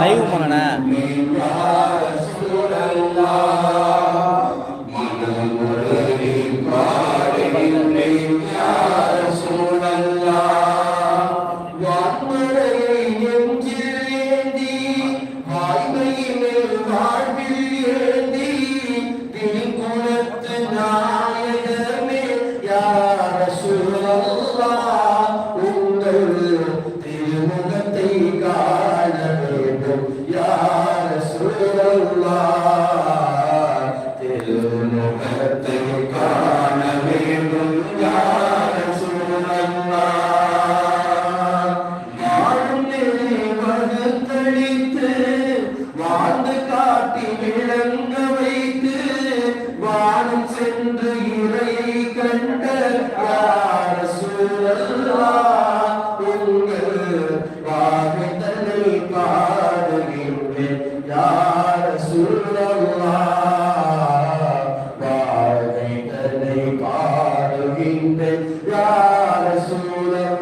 Live பண்ண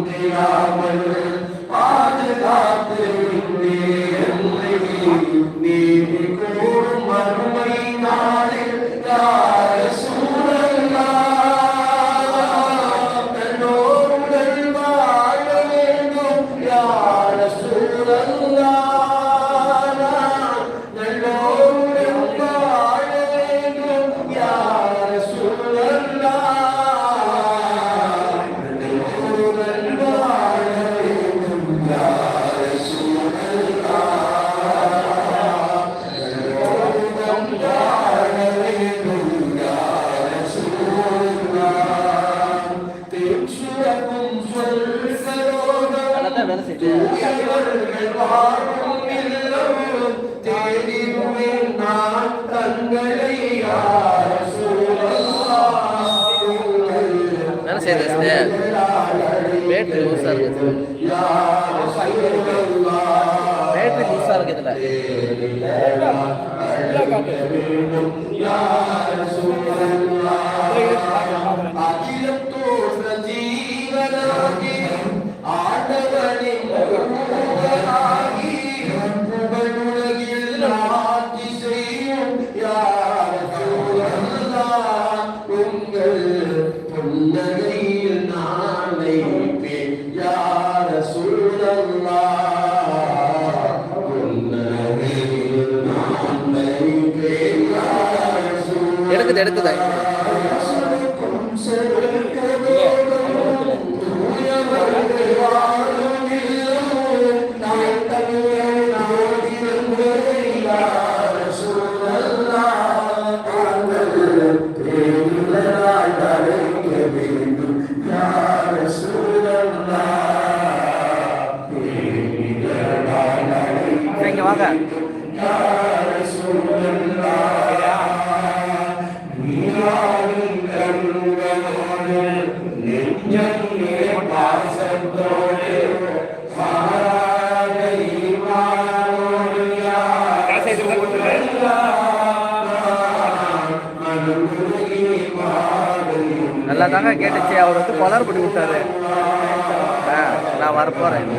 Buddhaya செய்தே battery லூஸாக இருக்குது பேட்டரி லூஸாக இருக்குதுல்ல காட்டு எடுக்குது எடுக்குதா. வாங்க. நல்லா தாங்க கேட்டுச்சு. அவர் வந்து பலர் பண்ணி விட்டாரு. நான் வரப்போறேன்.